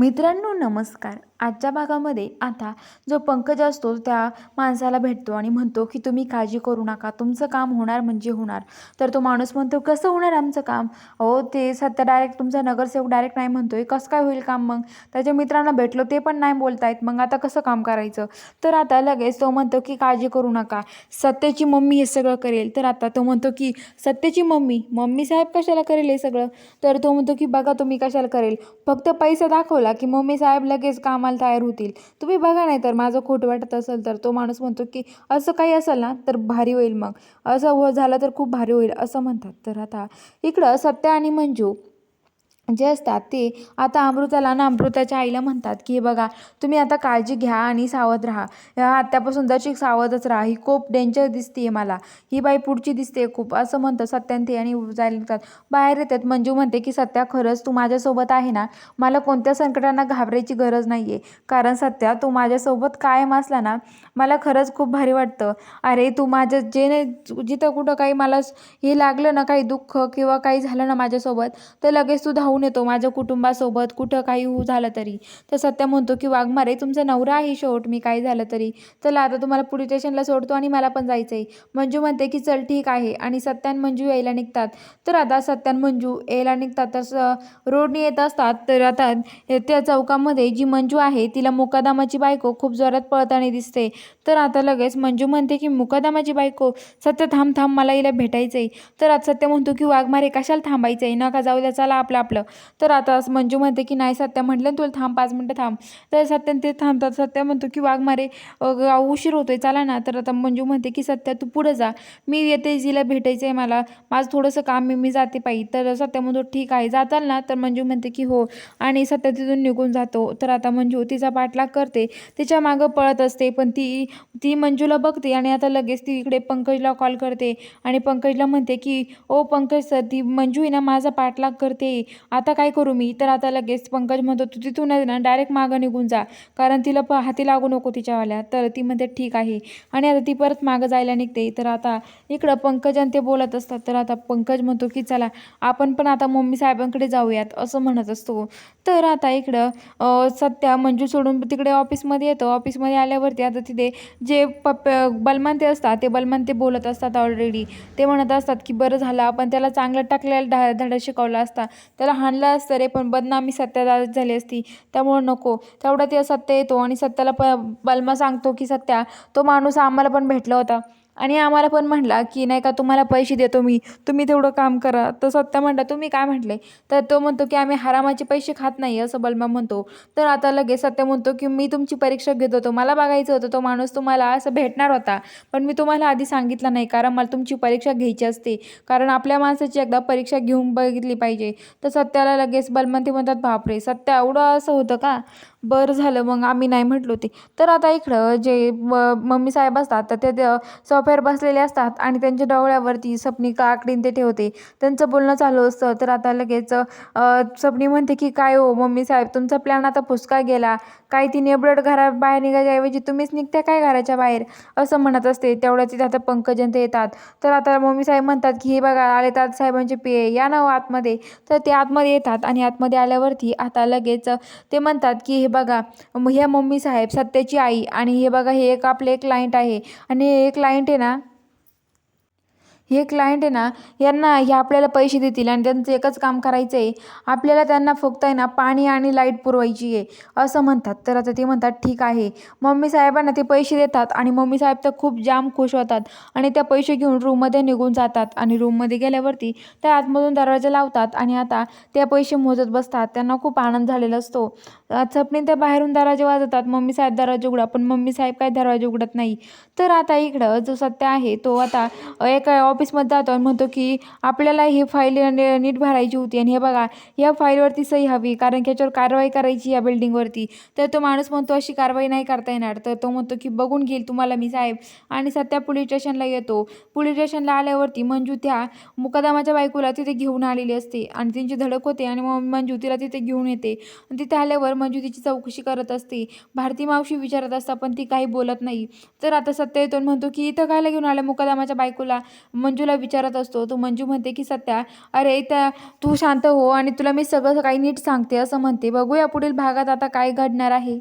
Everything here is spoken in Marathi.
मित्रांनो नमस्कार. आजच्या भागामध्ये आता जो पंकज असतो त्या माणसाला भेटतो आणि म्हणतो की तुम्ही काळजी करू नका. तुमचं काम होणार म्हणजे होणार. तर तो माणूस म्हणतो कसं होणार आमचं काम? अहो ते सध्या डायरेक्ट तुमचा नगरसेवक डायरेक्ट नाही म्हणतो आहे कसं काय होईल काम मग? त्याच्या मित्रांना भेटलो ते पण नाही बोलतायत. मग आता कसं काम करायचं? तर आता लगेच तो म्हणतो की काळजी करू नका. सत्याची मम्मी हे सगळं करेल. तर आता तो म्हणतो की सत्याची मम्मी? मम्मी साहेब कशाला करेल हे सगळं? तर तो म्हणतो की बघा तुम्ही कशाला करेल. फक्त पैसा दाखवला की मम्मी साहेब लगेच कामाला तयार होतील. तुम्ही बघा नाही तर माझं खोटं वाटत असेल तर तो माणूस म्हणतो की असं काही असेल ना तर भारी होईल मग. असं हो झालं तर खूप भारी होईल असं म्हणतात. तर आता इकडं सत्या आणि मंजू जे असतात ते आता अमृताला ना अमृताच्या आईला म्हणतात की हे बघा तुम्ही आता काळजी घ्या आणि सावध राहा. ह्या आत्यापासून दर्शिक सावधच राहा. ही खूप डेंजर दिसते मला. ही बाई पुढची दिसते खूप. असं म्हणतं सत्यान ते आणि जायला निघतात बाहेर येतात. मंजू म्हणते की सत्या खरंच तू माझ्यासोबत आहे ना? मला कोणत्या संकटांना घाबरायची गरज नाही आहे कारण सत्या तू माझ्यासोबत कायम असला ना मला खरंच खूप भारी वाटतं. अरे तू माझ्या जे नाही जिथं कुठं काही मला हे लागलं ना काही दुःख किंवा काही झालं ना माझ्यासोबत तर लगेच तू धावून येतो. माझ्या कुटुंबासोबत कुठं काही झालं तरी. तर सत्या म्हणतो की वाघमारे तुमचा नवरा आहे शेवट. मी काही झालं तरी. चला आता तुम्हाला पोलीस स्टेशनला सोडतो आणि मला पण जायचं आहे मंजू म्हणते की चल ठीक आहे. आणि सत्यान मंजू यायला निघतात. तर आता सत्यान मंजू यायला निघतात. तसं रोडने येत असतात. तर आता त्या चौकामध्ये जी मंजू आहे तिला मुकादामाची बायको खूप जोरात पळताना दिसते. तर आता लगेच मंजू म्हणते की मुकादामाची बायको? सत्य थांब थांब मला हिला भेटायचं आहे तर आता सत्य म्हणतो की वाघमारे कशाला थांबायचं आहे नका जाऊ द्या चला आपलं आपलं. तर आता मंजू म्हणते की नाही सत्या म्हटलं ना तुला थांब पाच मिनटं थांब. तर सत्यान ते थांबतात. सत्या म्हणतो की वाघ मारे उशीर होतोय चला ना. तर आता मंजू म्हणते की सत्या तू पुढं जा. मी येते जिला भेटायचं आहे मला. माझं थोडंसं काम मी मी जाते पाहिजे तर सत्या म्हणतो ठीक आहे जाताल ना? तर मंजू म्हणते की हो. आणि सत्या तिथून निघून जातो. तर आता मंजू तिचा पाठलाग करते. तिच्या मागं पळत असते पण ती ती मंजूला बघते आणि आता लगेच ती इकडे पंकजला कॉल करते. आणि पंकजला म्हणते की ओ पंकज सर ती मंजू आहे ना माझा पाठलाग करते. आता काय करू मी? तर आता लगेच पंकज म्हणतो तू तिथून ना डायरेक्ट मागं निघून जा. कारण तिला प हाती लागू नको तिच्यावाल्या. तर ती म्हणते ठीक आहे. आणि आता ती परत मागं जायला निघते. तर आता इकडं पंकज आणि ते बोलत असतात. तर आता पंकज म्हणतो की चला आपण पण आता मम्मी साहेबांकडे जाऊयात असं म्हणत असतो. तर आता इकडं सध्या सत्या मंजू सोडून तिकडे ऑफिसमध्ये येतो. ऑफिसमध्ये आल्यावरती आता तिथे जे पप बलमानते असतात ते बलमानते बोलत असतात ऑलरेडी ते म्हणत असतात की बरं झालं आपण त्याला चांगलं टाकलेला धा धडा शिकवला असता. त्याला हाणला असतं रे पण बदनामी सत्याला झाली असती. त्यामुळं नको. तेवढं ते सत्य येतो आणि सत्याला प बलमा सांगतो की सत्या तो माणूस आम्हाला पण भेटला होता. आणि आम्हाला पण म्हटला की नाही का तुम्हाला पैसे देतो मी. तुम्ही तेवढं काम करा. तर सत्ता म्हणला तुम्ही काय म्हटले? तर तो म्हणतो की आम्ही हरामाचे पैसे खात नाही असं बलमा म्हणतो. तर आता लगेच सत्य म्हणतो की मी तुमची परीक्षा घेत होतो. मला बघायचं होतं तो माणूस तुम्हाला असं भेटणार होता. पण मी तुम्हाला आधी सांगितलं नाही कारण मला तुमची परीक्षा घ्यायची असते. कारण आपल्या माणसाची एकदा परीक्षा घेऊन बघितली पाहिजे. तर सत्याला लगेच बलमंती म्हणतात बापरे सत्या एवढं असं होतं का? बरं झालं मग आम्ही नाही म्हटलो ते. तर आता इकडं जे म- मम्मी साहेब असतात तर ते ते बसलेले असतात आणि त्यांच्या डोळ्यावरती सपनी काकडीन ते ठेवते. त्यांचं बोलणं चालू असतं. तर आता लगेच सपनी म्हणते की काय हो मम्मी साहेब तुमचा प्लॅन आता फुसका गेला. काय ती नेबडट घरा बाहेर निघायच्याऐवजी तुम्हीच निघत्या काय घराच्या बाहेर? असं म्हणत असते. तेवढ्या तिथे आता पंकजंत ते येतात. तर आता मम्मी साहेब म्हणतात की हे बघा आले तर साहेबांचे पे या ना हो आतमध्ये. तर ते आतमध्ये येतात आणि आतमध्ये आल्यावरती आता लगेच ते म्हणतात की हे बघा ह्या मम्मी साहेब सत्याची आई आणि हे बघा हे एक आपले क्लायंट आहे. आणि हे एक क्लायंट आहे ना हे क्लायंट आहे ना यांना हे आपल्याला पैसे देतील आणि त्यांचं एकच काम करायचं आहे आपल्याला त्यांना फक्त आहे ना पाणी आणि लाइट पुरवायची आहे. असं म्हणतात. तर आता ते म्हणतात ठीक आहे. मम्मी साहेबांना ते पैसे देतात आणि मम्मी साहेब तर खूप जाम खुश होतात आणि त्या पैसे घेऊन रूममध्ये निघून जातात आणि रूममध्ये गेल्यावरती त्या आतमधून दरवाजा लावतात आणि आता ते पैसे मोजत बसतात. त्यांना खूप आनंद झालेला असतो. चपणी त्या बाहेरून दरवाजे वाजवतात. मम्मी साहेब दरवाजे उघडा पण मम्मी साहेब काय दरवाजे उघडत नाही. तर आता इकडं जो सत्य आहे तो आता एका ऑफिसमध्ये जातो आणि म्हणतो की आपल्याला ही फाईल नीट भरायची होती. आणि हे बघा या फाईलवरती सही हवी कारण की याच्यावर कारवाई करायची या बिल्डिंगवरती तर तो माणूस म्हणतो अशी कारवाई नाही करता येणार. तर तो म्हणतो की बघून घेईल तुम्हाला मी साहेब. आणि सध्या पोलीस स्टेशनला येतो. पोलीस स्टेशनला आल्यावरती मंजू त्या मुकदमाच्या बायकोला तिथे घेऊन आलेली असते. आणि त्यांची धडक होते आणि मग मंजू तिला तिथे घेऊन येते. आणि तिथे आल्यावर मंजू तिची चौकशी करत असते. भारती मावशी विचारत असता पण ती काही बोलत नाही. तर आता सत्य येतो म्हणतो की इथं कायला घेऊन आलं मुकदमाच्या बायकोला? मंजूला विचारत असतो. तो मंजू म्हणते की सत्या अरे त्या तू शांत हो आणि तुला मी सगळं काही नीट सांगते असं म्हणते. बघूया पुढील भागात आता काय घडणार आहे.